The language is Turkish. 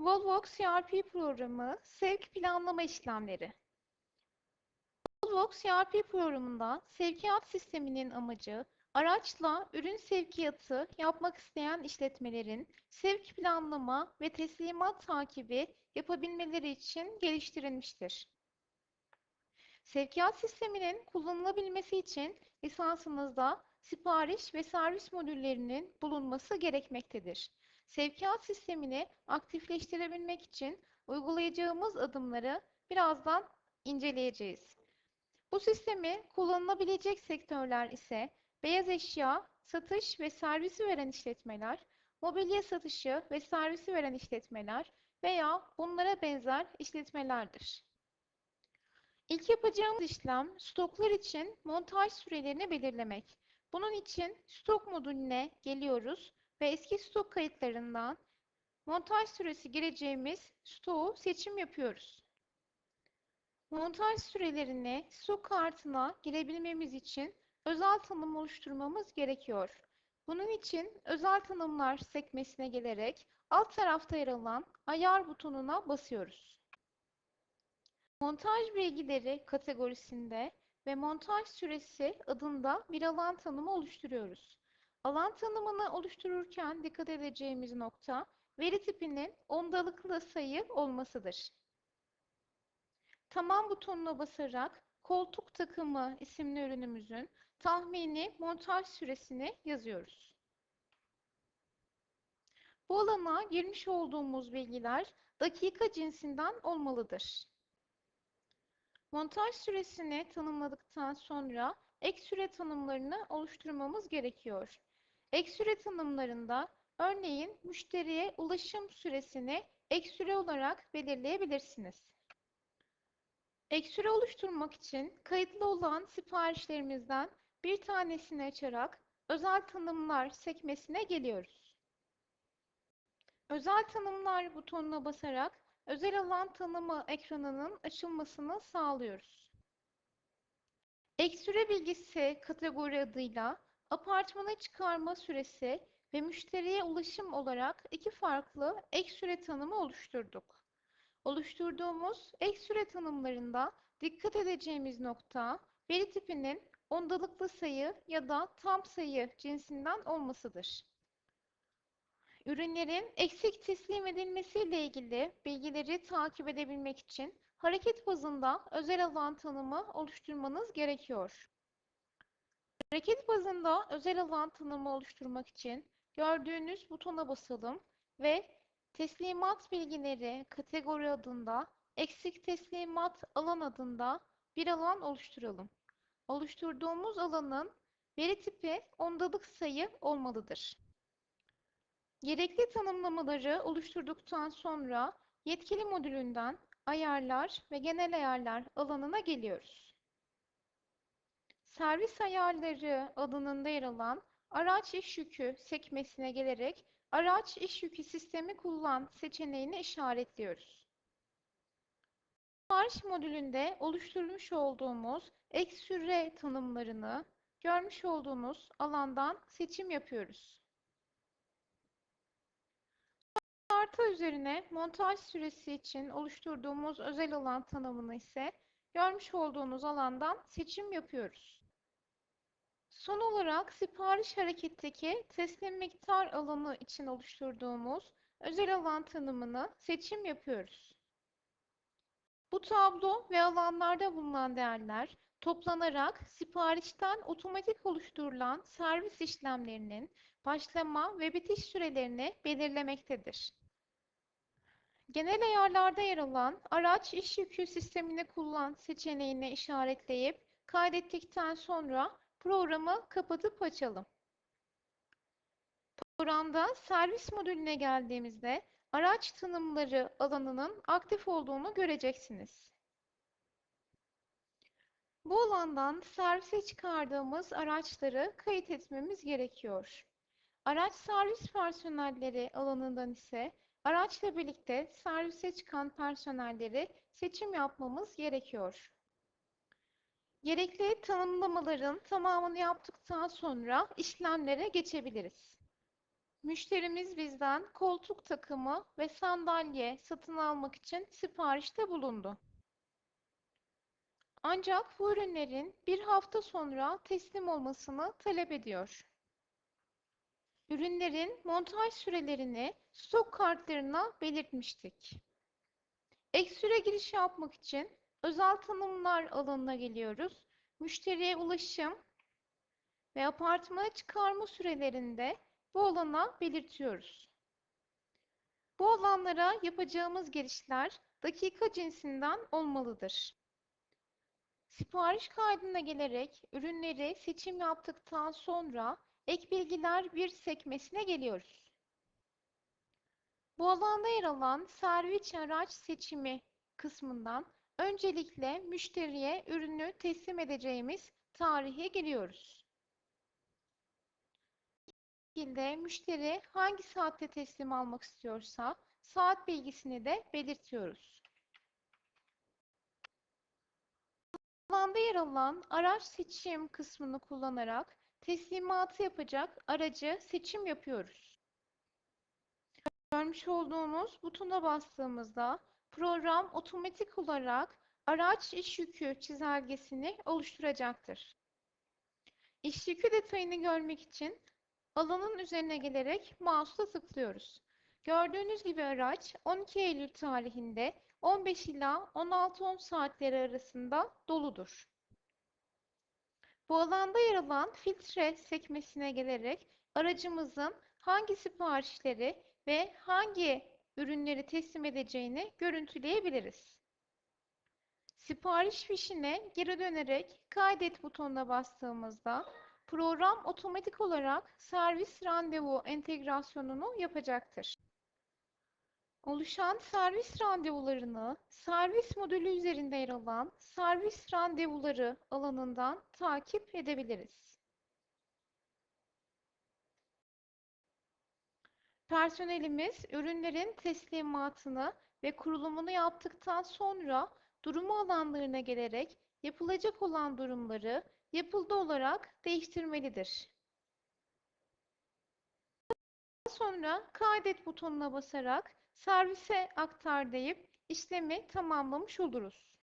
Volvox CRP programı sevk planlama işlemleri. Volvox CRP programında sevkiyat sisteminin amacı, araçla ürün sevkiyatı yapmak isteyen işletmelerin sevk planlama ve teslimat takibi yapabilmeleri için geliştirilmiştir. Sevkiyat sisteminin kullanılabilmesi için lisansınızda sipariş ve servis modüllerinin bulunması gerekmektedir. Sevkiyat sistemini aktifleştirebilmek için uygulayacağımız adımları birazdan inceleyeceğiz. Bu sistemi kullanılabilecek sektörler ise beyaz eşya, satış ve servisi veren işletmeler, mobilya satışı ve servisi veren işletmeler veya bunlara benzer işletmelerdir. İlk yapacağımız işlem stoklar için montaj sürelerini belirlemek. Bunun için stok modülüne geliyoruz ve eski stok kayıtlarından montaj süresi gireceğimiz stoğu seçim yapıyoruz. Montaj sürelerini stok kartına girebilmemiz için özel tanım oluşturmamız gerekiyor. Bunun için özel tanımlar sekmesine gelerek alt tarafta yer alan ayar butonuna basıyoruz. Montaj bilgileri kategorisinde ve montaj süresi adında bir alan tanımı oluşturuyoruz. Alan tanımını oluştururken dikkat edeceğimiz nokta veri tipinin ondalıklı sayı olmasıdır. Tamam butonuna basarak koltuk takımı isimli ürünümüzün tahmini montaj süresini yazıyoruz. Bu alana girmiş olduğumuz bilgiler dakika cinsinden olmalıdır. Montaj süresini tanımladıktan sonra ek süre tanımlarını oluşturmamız gerekiyor. Ek süre tanımlarında örneğin müşteriye ulaşım süresini ek süre olarak belirleyebilirsiniz. Ek süre oluşturmak için kayıtlı olan siparişlerimizden bir tanesini açarak özel tanımlar sekmesine geliyoruz. Özel tanımlar butonuna basarak özel alan tanımı ekranının açılmasını sağlıyoruz. Ek süre bilgisi kategori adıyla apartmana çıkarma süresi ve müşteriye ulaşım olarak iki farklı ek süre tanımı oluşturduk. Oluşturduğumuz ek süre tanımlarında dikkat edeceğimiz nokta veri tipinin ondalıklı sayı ya da tam sayı cinsinden olmasıdır. Ürünlerin eksik teslim edilmesiyle ilgili bilgileri takip edebilmek için hareket bazında özel alan tanımı oluşturmanız gerekiyor. Hareket bazında özel alan tanımı oluşturmak için gördüğünüz butona basalım ve teslimat bilgileri kategori adında eksik teslimat alan adında bir alan oluşturalım. Oluşturduğumuz alanın veri tipi ondalık sayı olmalıdır. Gerekli tanımlamaları oluşturduktan sonra yetkili modülünden ayarlar ve genel ayarlar alanına geliyoruz. Servis ayarları alanında yer alan araç iş yükü sekmesine gelerek araç iş yükü sistemi kullan seçeneğini işaretliyoruz. Sipariş modülünde oluşturmuş olduğumuz ek süre tanımlarını görmüş olduğunuz alandan seçim yapıyoruz. Karta üzerine montaj süresi için oluşturduğumuz özel alan tanımını ise görmüş olduğunuz alandan seçim yapıyoruz. Son olarak sipariş hareketteki teslim miktar alanı için oluşturduğumuz özel alan tanımını seçim yapıyoruz. Bu tablo ve alanlarda bulunan değerler toplanarak siparişten otomatik oluşturulan servis işlemlerinin başlama ve bitiş sürelerini belirlemektedir. Genel ayarlarda yer alan araç iş yükü sistemini kullan seçeneğini işaretleyip kaydettikten sonra programı kapatıp açalım. Programda servis modülüne geldiğimizde araç tanımları alanının aktif olduğunu göreceksiniz. Bu alandan servise çıkardığımız araçları kayıt etmemiz gerekiyor. Araç servis personelleri alanından ise araçla birlikte servise çıkan personelleri seçim yapmamız gerekiyor. Gerekli tanımlamaların tamamını yaptıktan sonra işlemlere geçebiliriz. Müşterimiz bizden koltuk takımı ve sandalye satın almak için siparişte bulundu. Ancak bu ürünlerin bir hafta sonra teslim olmasını talep ediyor. Ürünlerin montaj sürelerini stok kartlarına belirtmiştik. Ek süre girişi yapmak için özel tanımlar alanına geliyoruz. Müşteriye ulaşım ve apartmana çıkarma sürelerinde bu alana belirtiyoruz. Bu alanlara yapacağımız girişler dakika cinsinden olmalıdır. Sipariş kaydına gelerek ürünleri seçim yaptıktan sonra ek bilgiler bir sekmesine geliyoruz. Bu alanda yer alan servis araç seçimi kısmından öncelikle müşteriye ürünü teslim edeceğimiz tarihe giriyoruz. Bu şekilde müşteri hangi saatte teslim almak istiyorsa saat bilgisini de belirtiyoruz. Alanda yer alan araç seçim kısmını kullanarak teslimatı yapacak aracı seçim yapıyoruz. Görmüş olduğunuz butona bastığımızda program otomatik olarak araç iş yükü çizelgesini oluşturacaktır. İş yükü detayını görmek için alanın üzerine gelerek mouse'la tıklıyoruz. Gördüğünüz gibi araç 12 Eylül tarihinde 15 ila 16.10 saatleri arasında doludur. Bu alanda yer alan filtre sekmesine gelerek aracımızın hangi siparişleri ve hangi ürünleri teslim edeceğini görüntüleyebiliriz. Sipariş fişine geri dönerek kaydet butonuna bastığımızda program otomatik olarak servis randevu entegrasyonunu yapacaktır. Oluşan servis randevularını servis modülü üzerinde yer alan servis randevuları alanından takip edebiliriz. Personelimiz ürünlerin teslimatını ve kurulumunu yaptıktan sonra durumu alanlarına gelerek yapılacak olan durumları yapıldı olarak değiştirmelidir. Daha sonra kaydet butonuna basarak servise aktar deyip işlemi tamamlamış oluruz.